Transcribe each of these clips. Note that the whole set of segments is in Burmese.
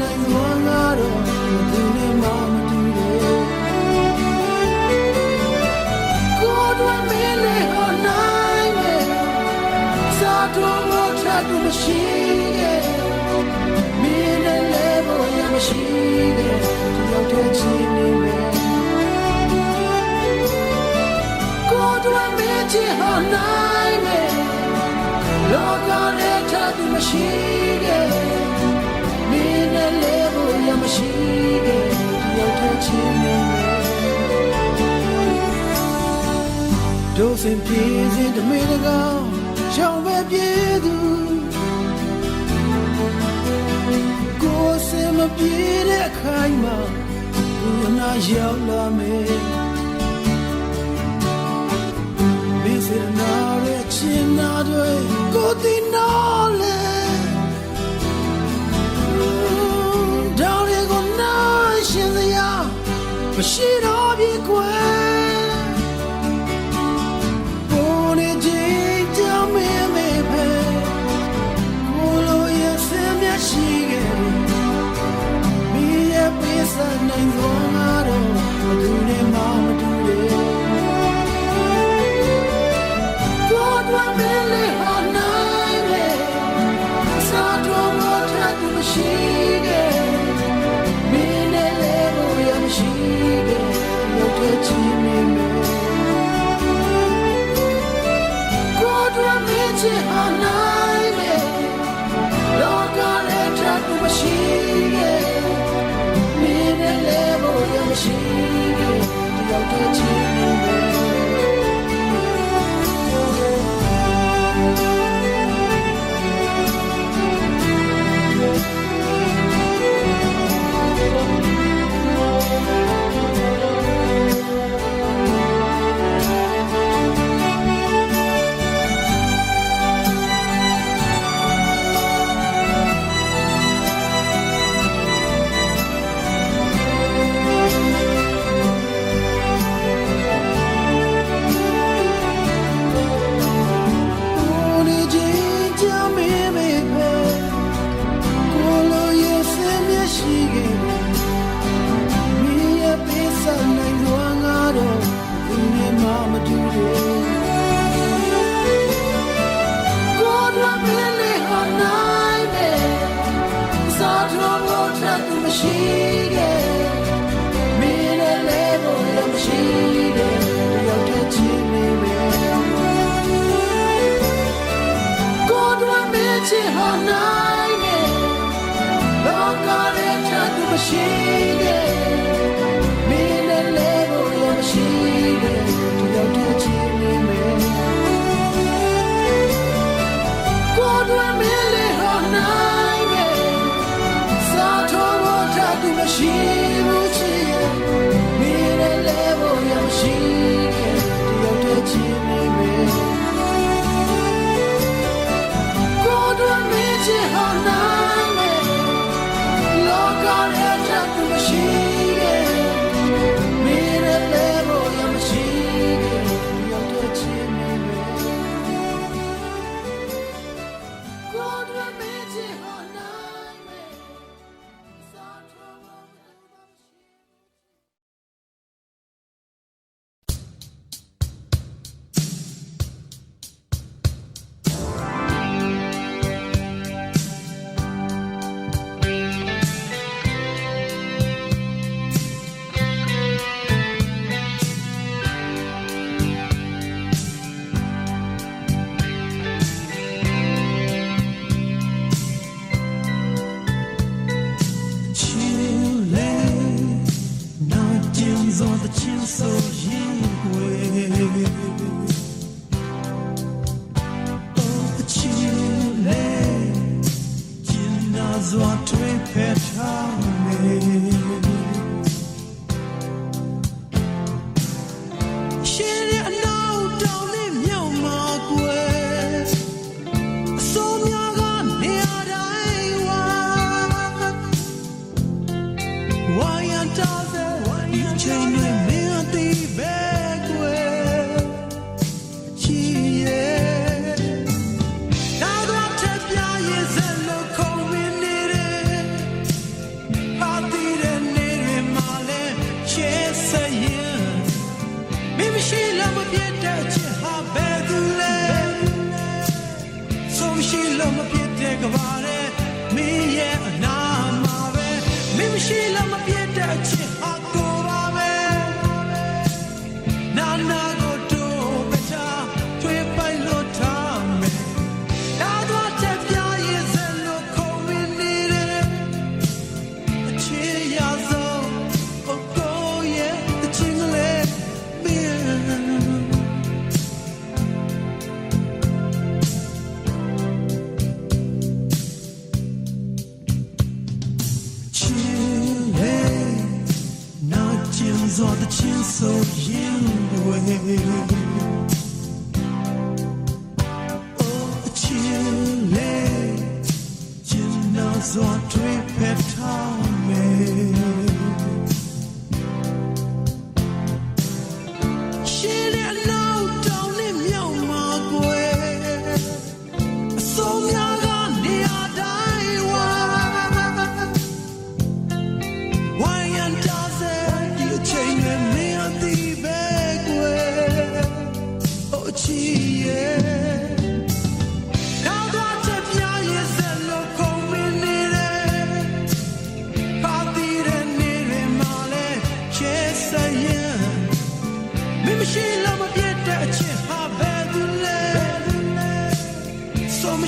နိုင်စွမ်းငါတော့သူနဲ့မှမတူရဲ့ကိုယ်တော်မင်းနဲ့ဟောနိုင်ရဲ့စာတော်ငါချတူမရှိရဲ့မင်းနဲ့လည်းဘဝရမရှိရဲ့သူရောက်တဲ့ချင်းနေမယ်ကိုယ်တော်မင်းချဟောနိုင်ရဲ့လောကနဲ့ချတူမရှိရဲ့ တဲ့တယောက်တည်းချင်းနေမယ်တို့စင်ပြေစဉ်တမင်းတကောင်ရှောင်းပဲပြေသူကိုယ်စင်မပြေတဲ့ခိုင်မှာဘုရားရောက်လာမယ်မင်းစေနာရဲ့ချင်နာတွေကိုဒီနော် de ti.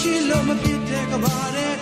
ရှိလို့မပြတ်တဲ့ကဘာတဲ့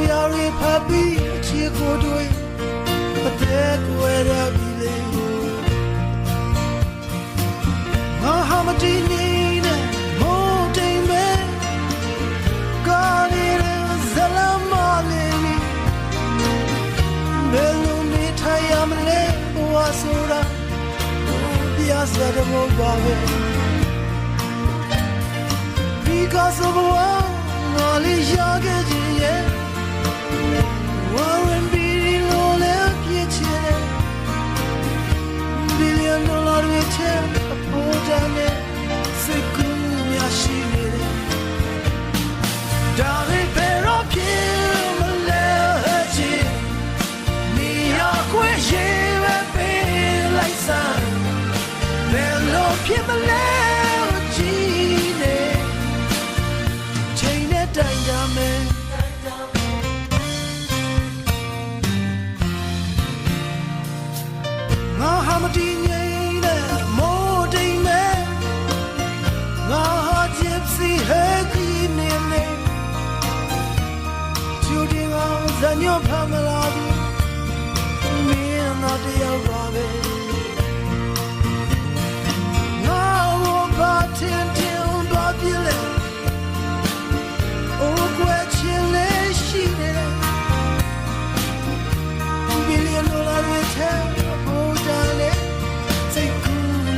ပြာတွေဖတ်ပြီးအခြေကိုတွေအသက်ကွယ်ရပြီလေမဟာမတီနီနဲ့မိုးတိမ်ပဲကာရီရဇလမလေးဘယ်လိုမိထိုင်ရမလဲဘဝဆိုတာပြာစတဲ့ဘဝပဲ Because of what ငါလေးရခဲ့ခြင်းရဲ့ Billion dollar return, a poor damn ဇညောဖမလာဘူးမင်းတော့တယောက်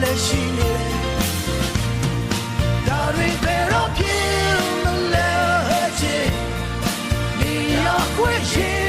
လည်းရှိနေတယ်ဒါတွေဘယ်တော့ပြေမလဲချင်ဒီရောက်ွယ်ချင်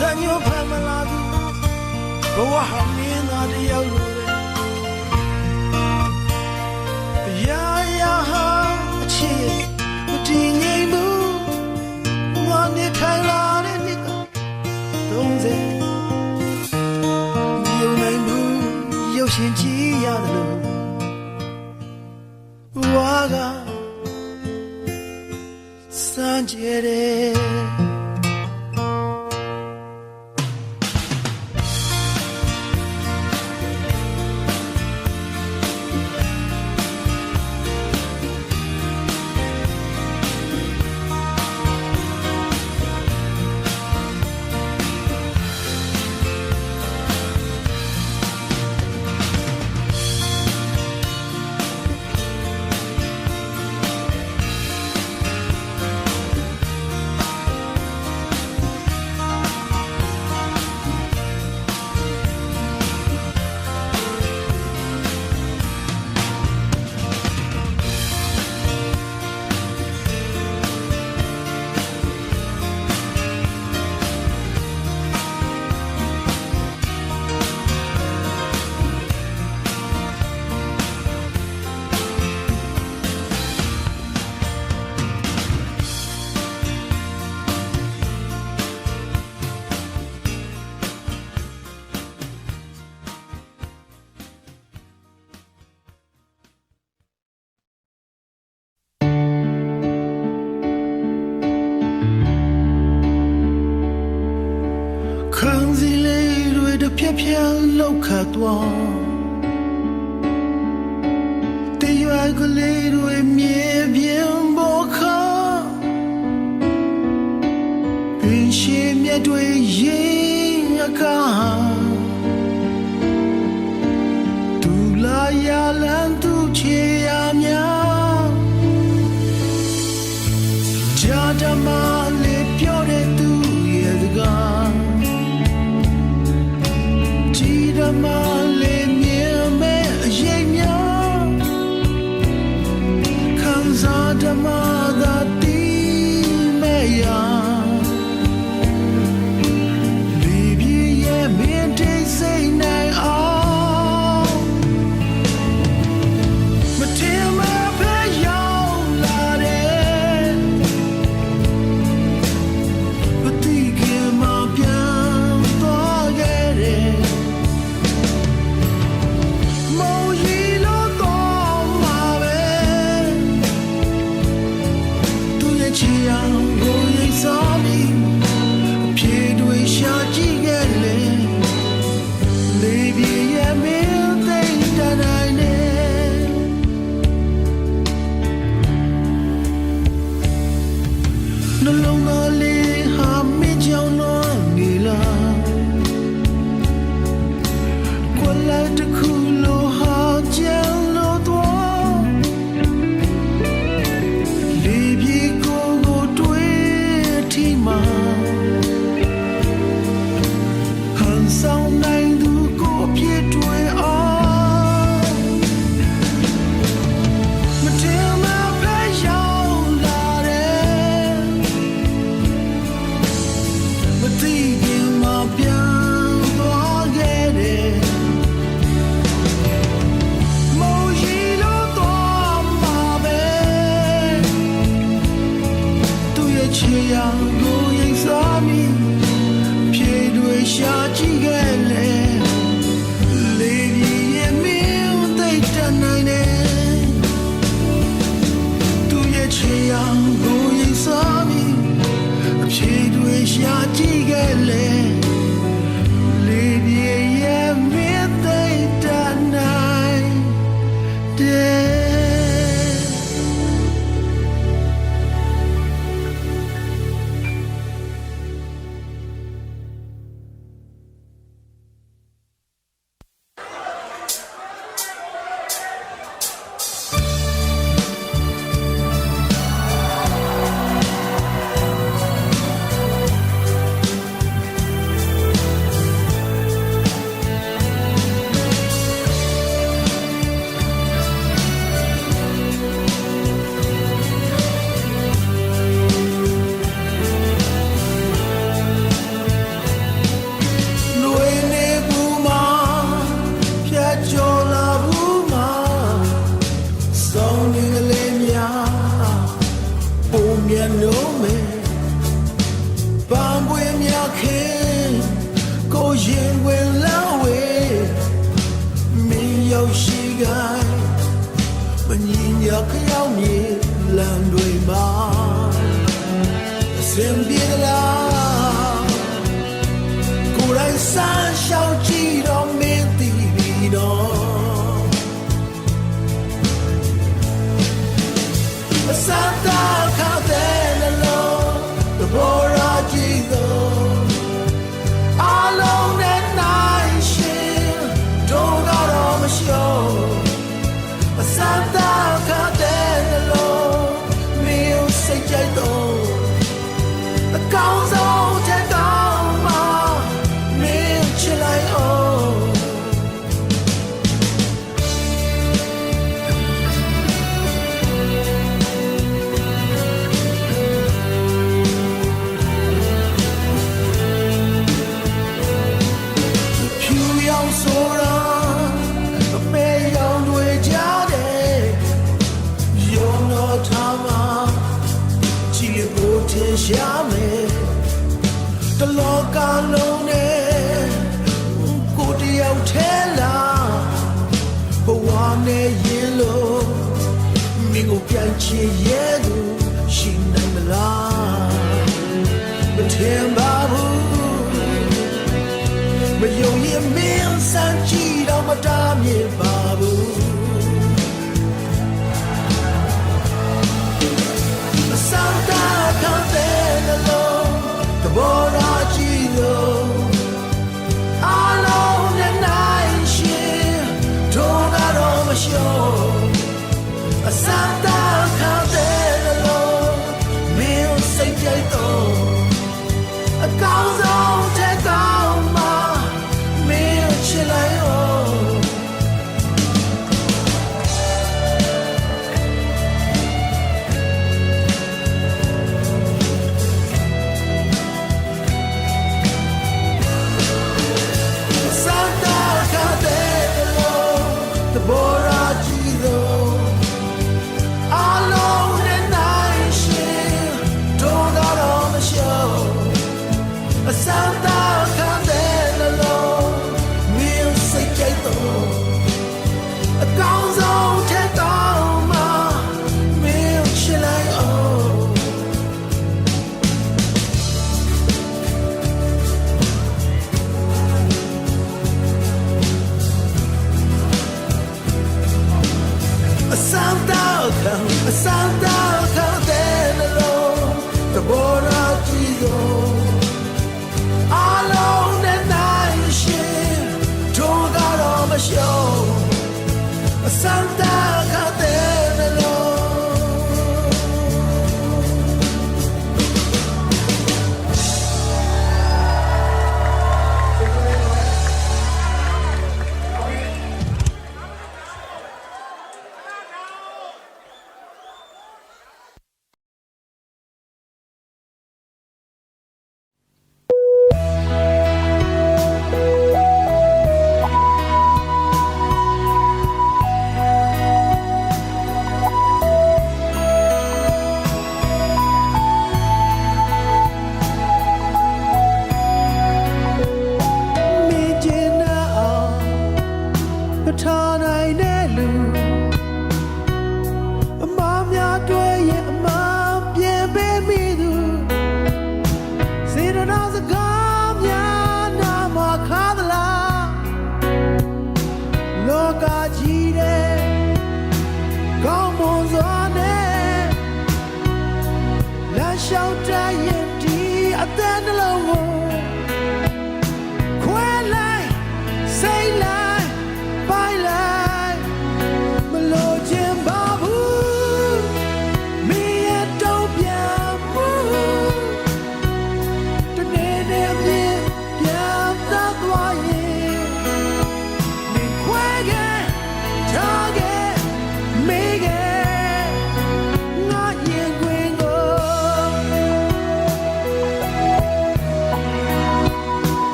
ဇညိုဖမ်းမလာသူဘဝဟာမင်းသားတယောက်လိုတယ်ရာရာဟာအချစ်မတည်ငြိမ်ဘူးငါနေထိုင်လာတဲ့နှစ်က30မယုံနိုင်ဘူးရုပ်ရှင်ကြည့်ရတယ်လို့ဝါကစံကြဲတယ် ဖြံလောက်ခတ်တော်တရွာကလေးတွေမြေပြင်ပေါ်ခါပင်ရှိမြတ်တွေရေ melody Santa ထဲလာဘဝနဲ့ရင်လို့မင်းကိုပြန်ချင်ရဲ့